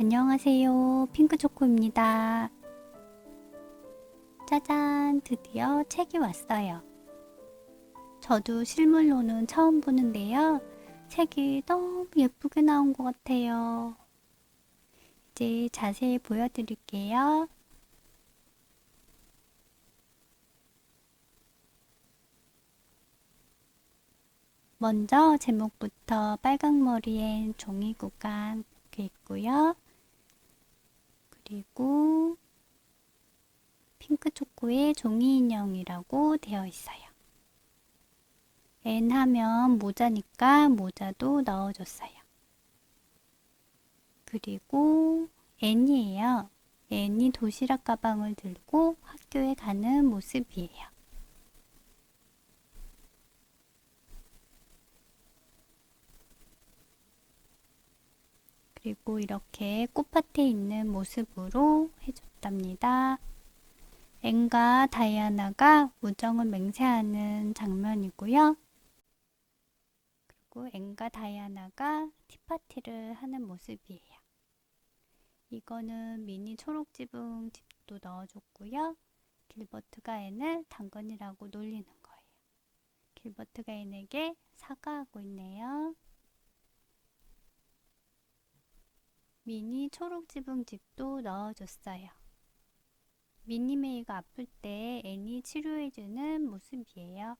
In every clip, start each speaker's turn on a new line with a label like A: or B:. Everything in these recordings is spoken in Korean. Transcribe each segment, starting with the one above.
A: 안녕하세요. 핑크초코입니다. 짜잔, 드디어 책이 왔어요. 저도 실물로는 처음 보는데요. 책이 너무 예쁘게 나온 것 같아요. 이제 자세히 보여드릴게요. 먼저 제목부터 빨강머리엔 종이 구간 이렇게 있고요. 그리고 핑크 초코의 종이 인형이라고 되어 있어요. N 하면 모자니까 모자도 넣어줬어요. 그리고 N이에요. N이 도시락 가방을 들고 학교에 가는 모습이에요. 그리고 이렇게 꽃밭에 있는 모습으로 해줬답니다. 앵과 다이아나가 우정을 맹세하는 장면이고요. 그리고 앵과 다이아나가 티파티를 하는 모습이에요. 이거는 미니 초록 지붕 집도 넣어줬고요. 길버트가 앤을 당근이라고 놀리는 거예요. 길버트가 앤에게 사과하고 있네요. 미니 초록 지붕 집도 넣어줬어요. 미니메이가 아플 때 애니 치료해주는 모습이에요.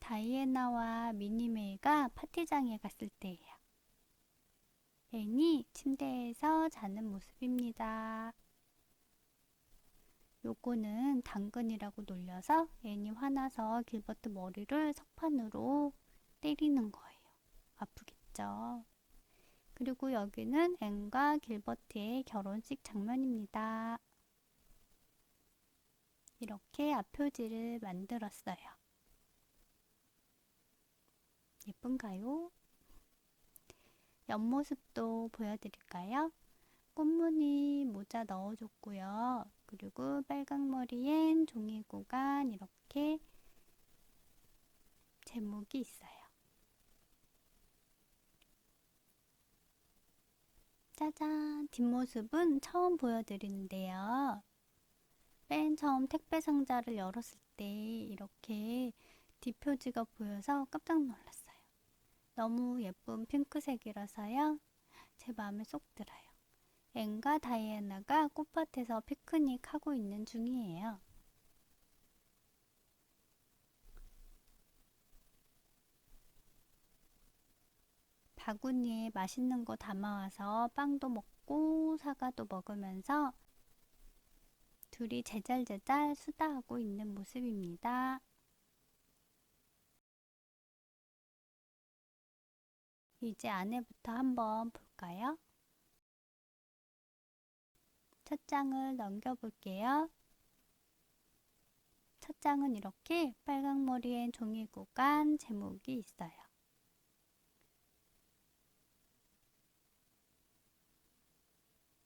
A: 다이애나와 미니메이가 파티장에 갔을 때예요. 애니 침대에서 자는 모습입니다. 요거는 당근이라고 놀려서 애니 화나서 길버트 머리를 석판으로 때리는 거예요. 아프겠죠? 그리고 여기는 앤과 길버트의 결혼식 장면입니다. 이렇게 앞표지를 만들었어요. 예쁜가요? 옆모습도 보여드릴까요? 꽃무늬 모자 넣어줬고요. 그리고 빨강머리엔 종이 구간 이렇게 제목이 있어요. 짜잔! 뒷모습은 처음 보여드리는데요. 맨 처음 택배 상자를 열었을 때 이렇게 뒷표지가 보여서 깜짝 놀랐어요. 너무 예쁜 핑크색이라서요. 제 마음에 쏙 들어요. 앤과 다이애나가 꽃밭에서 피크닉 하고 있는 중이에요. 바구니에 맛있는 거 담아와서 빵도 먹고 사과도 먹으면서 둘이 제잘제잘 수다하고 있는 모습입니다. 이제 안에부터 한번 볼까요? 첫 장을 넘겨볼게요. 첫 장은 이렇게 빨강머리엔 종이 구간 제목이 있어요.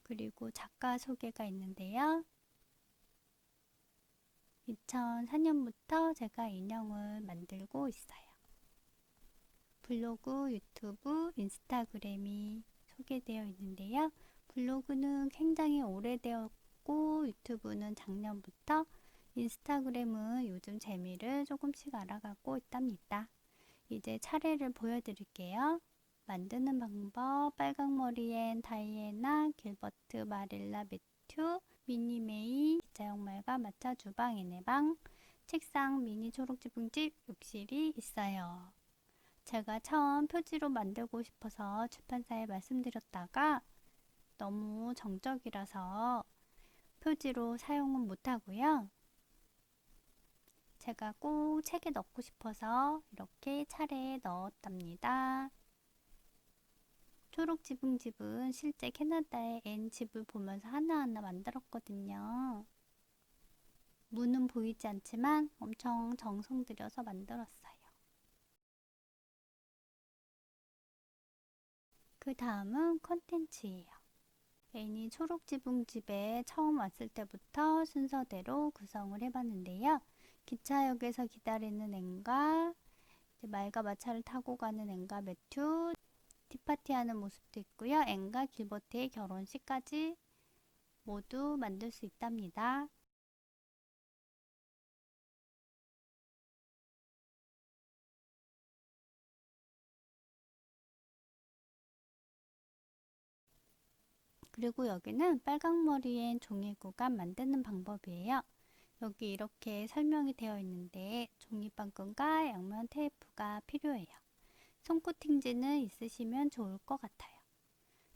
A: 그리고 작가 소개가 있는데요. 2004년부터 제가 인형을 만들고 있어요. 블로그, 유튜브, 인스타그램이 소개되어 있는데요. 블로그는 굉장히 오래되었고 유튜브는 작년부터 인스타그램은 요즘 재미를 조금씩 알아가고 있답니다. 이제 차례를 보여드릴게요. 만드는 방법 빨강머리엔 다이애나, 길버트, 마릴라, 매튜, 미니메이, 기차역말과 마차 주방, 애네방, 책상, 미니 초록지붕집, 욕실이 있어요. 제가 처음 표지로 만들고 싶어서 출판사에 말씀드렸다가 너무 정적이라서 표지로 사용은 못하고요. 제가 꼭 책에 넣고 싶어서 이렇게 차례에 넣었답니다. 초록 지붕 집은 실제 캐나다의 N 집을 보면서 하나하나 만들었거든요. 문은 보이지 않지만 엄청 정성 들여서 만들었어요. 그 다음은 컨텐츠예요. 애니 초록 지붕 집에 처음 왔을 때부터 순서대로 구성을 해봤는데요. 기차역에서 기다리는 앤과 말과 마차를 타고 가는 앤과 매튜 티파티하는 모습도 있고요. 앤과 길버트의 결혼식까지 모두 만들 수 있답니다. 그리고 여기는 빨강머리엔 종이 구간 만드는 방법이에요. 여기 이렇게 설명이 되어 있는데 종이빵끈과 양면 테이프가 필요해요. 손코팅지는 있으시면 좋을 것 같아요.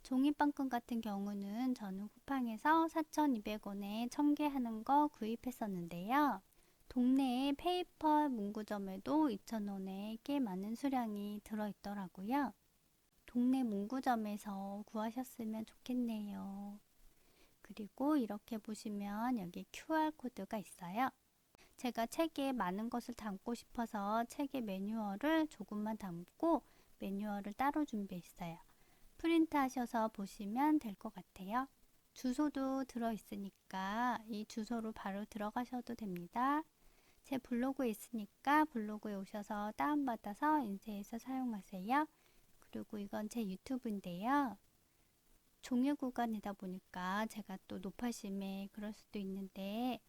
A: 종이빵끈 같은 경우는 저는 쿠팡에서 4,200원에 1000개 하는 거 구입했었는데요. 동네의 페이퍼 문구점에도 2,000원에 꽤 많은 수량이 들어있더라고요. 동네 문구점에서 구하셨으면 좋겠네요. 그리고 이렇게 보시면 여기 QR코드가 있어요. 제가 책에 많은 것을 담고 싶어서 책의 매뉴얼을 조금만 담고 매뉴얼을 따로 준비했어요. 프린트 하셔서 보시면 될 것 같아요. 주소도 들어있으니까 이 주소로 바로 들어가셔도 됩니다. 제 블로그에 있으니까 블로그에 오셔서 다운받아서 인쇄해서 사용하세요. 그리고 이건 제 유튜브인데요. 종유 구간이다 보니까 제가 또 높아심에 그럴 수도 있는데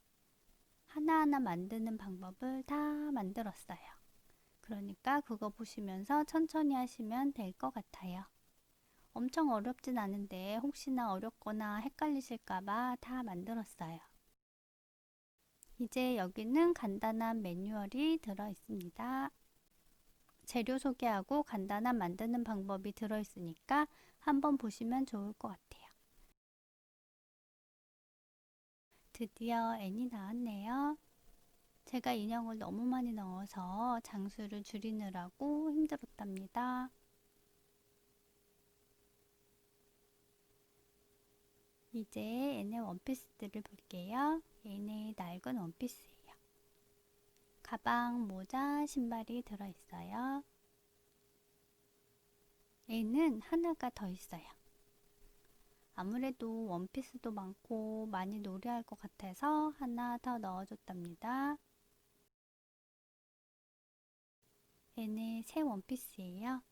A: 하나하나 만드는 방법을 다 만들었어요. 그러니까 그거 보시면서 천천히 하시면 될 것 같아요. 엄청 어렵진 않은데 혹시나 어렵거나 헷갈리실까봐 다 만들었어요. 이제 여기는 간단한 매뉴얼이 들어 있습니다. 재료 소개하고 간단한 만드는 방법이 들어 있으니까 한번 보시면 좋을 것 같아요. 드디어 N이 나왔네요. 제가 인형을 너무 많이 넣어서 장수를 줄이느라고 힘들었답니다. 이제 N의 원피스들을 볼게요. N의 낡은 원피스예요. 가방, 모자, 신발이 들어있어요. N은 하나가 더 있어요. 아무래도 원피스도 많고 많이 노래할 것 같아서 하나 더 넣어줬답니다. 얘는 새 원피스예요.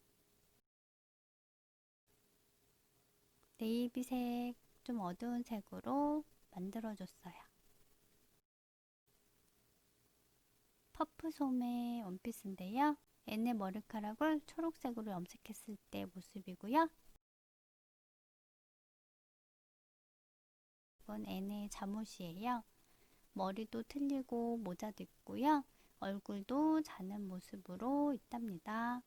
A: 네이비색 좀 어두운 색으로 만들어줬어요. 퍼프 소매 원피스인데요. N의 머리카락을 초록색으로 염색했을 때 모습이고요. 이건 N의 잠옷이에요. 머리도 틀리고 모자도 있고요. 얼굴도 자는 모습으로 있답니다.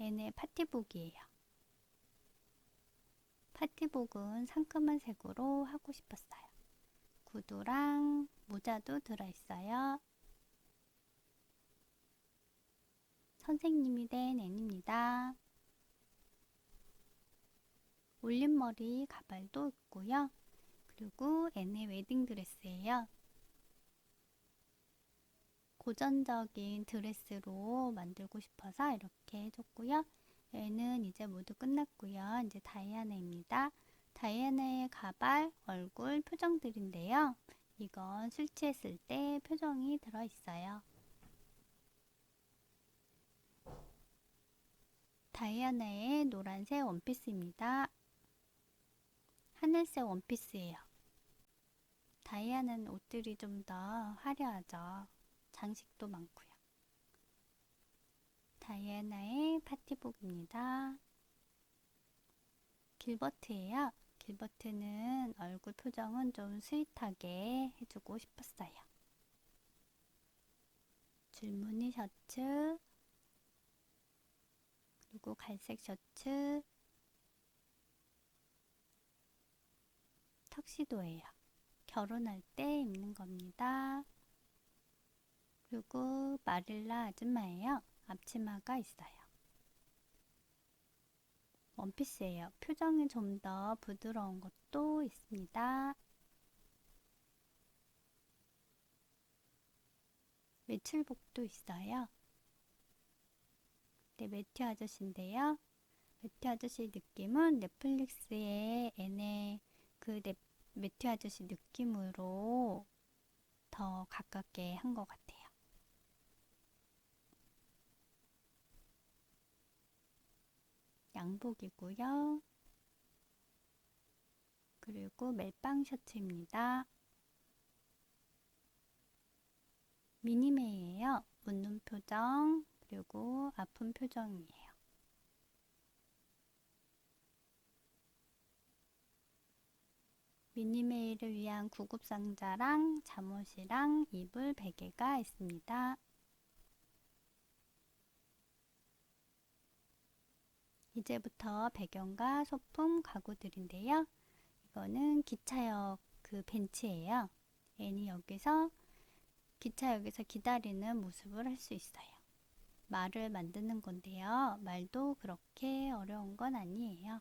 A: N의 파티복이에요. 파티복은 상큼한 색으로 하고 싶었어요. 구두랑 모자도 들어있어요. 선생님이 된 N입니다. 올림머리 가발도 있고요. 그리고 N의 웨딩드레스예요. 고전적인 드레스로 만들고 싶어서 이렇게 해줬고요. 얘는 이제 모두 끝났고요. 이제 다이아나입니다. 다이아나의 가발, 얼굴, 표정들인데요. 이건 술 취했을 때 표정이 들어있어요. 다이아나의 노란색 원피스입니다. 하늘색 원피스예요. 다이아는 옷들이 좀 더 화려하죠. 장식도 많고요. 다이애나의 파티복입니다. 길버트예요. 길버트는 얼굴 표정은 좀 스윗하게 해주고 싶었어요. 줄무늬 셔츠 그리고 갈색 셔츠 턱시도예요. 결혼할 때 입는 겁니다. 그리고 마릴라 아줌마예요. 앞치마가 있어요. 원피스예요. 표정이 좀 더 부드러운 것도 있습니다. 매출복도 있어요. 네, 매튜 아저씨인데요. 매튜 아저씨 느낌은 넷플릭스의 N의 그 넷, 매튜 아저씨 느낌으로 더 가깝게 한 것 같아요. 양복이고요. 그리고 멜빵 셔츠입니다. 미니메이에요. 웃는 표정 그리고 아픈 표정이에요. 미니메이를 위한 구급 상자랑 잠옷이랑 이불 베개가 있습니다. 이제부터 배경과 소품 가구들인데요. 이거는 기차역 그 벤치예요. 애니 여기서 기차역에서 기다리는 모습을 할 수 있어요. 말을 만드는 건데요. 말도 그렇게 어려운 건 아니에요.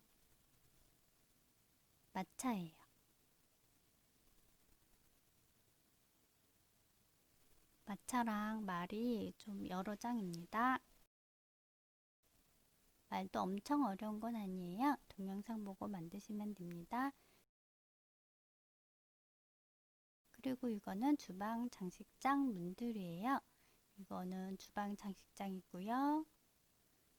A: 마차예요. 마차랑 말이 좀 여러 장입니다. 말도 엄청 어려운 건 아니에요. 동영상 보고 만드시면 됩니다. 그리고 이거는 주방 장식장 문들이에요. 이거는 주방 장식장이고요.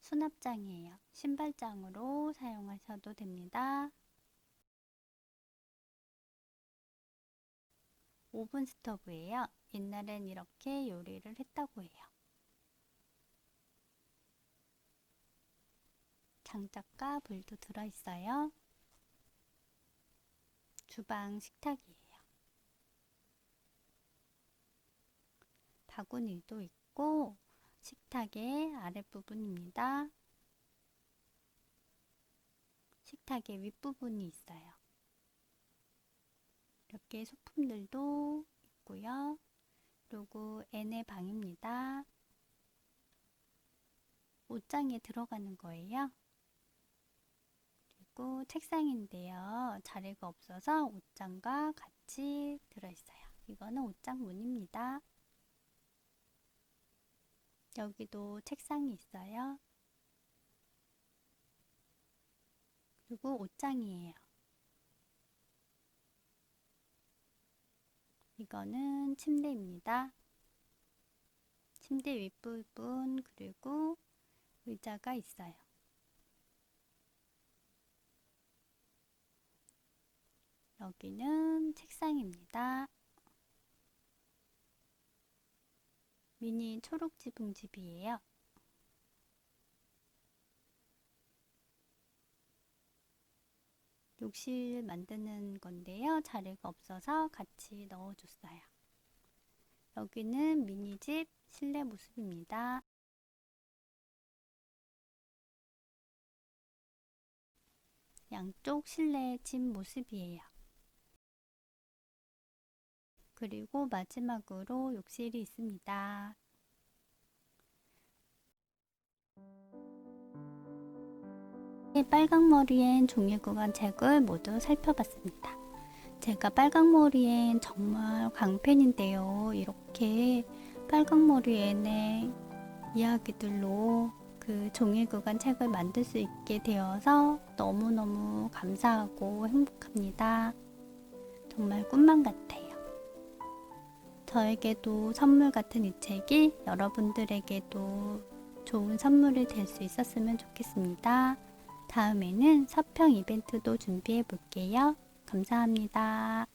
A: 수납장이에요. 신발장으로 사용하셔도 됩니다. 오븐 스토브예요. 옛날엔 이렇게 요리를 했다고 해요. 장작과 불도 들어있어요. 주방 식탁이에요. 바구니도 있고 식탁의 아랫부분입니다. 식탁의 윗부분이 있어요. 이렇게 소품들도 있고요. 그리고 N의 방입니다. 옷장에 들어가는 거예요. 그리고 책상인데요. 자리가 없어서 옷장과 같이 들어있어요. 이거는 옷장 문입니다. 여기도 책상이 있어요. 그리고 옷장이에요. 이거는 침대입니다. 침대 윗부분 그리고 의자가 있어요. 여기는 책상입니다. 미니 초록 지붕집이에요. 욕실 만드는 건데요. 자리가 없어서 같이 넣어줬어요. 여기는 미니집 실내 모습입니다. 양쪽 실내 집 모습이에요. 그리고 마지막으로 욕실이 있습니다. 빨강머리엔 종이구간 책을 모두 살펴봤습니다. 제가 빨강머리엔 정말 광팬인데요. 이렇게 빨강머리엔의 이야기들로 그 종이구간 책을 만들 수 있게 되어서 너무너무 감사하고 행복합니다. 정말 꿈만 같아요. 저에게도 선물 같은 이 책이 여러분들에게도 좋은 선물이 될 수 있었으면 좋겠습니다. 다음에는 서평 이벤트도 준비해 볼게요. 감사합니다.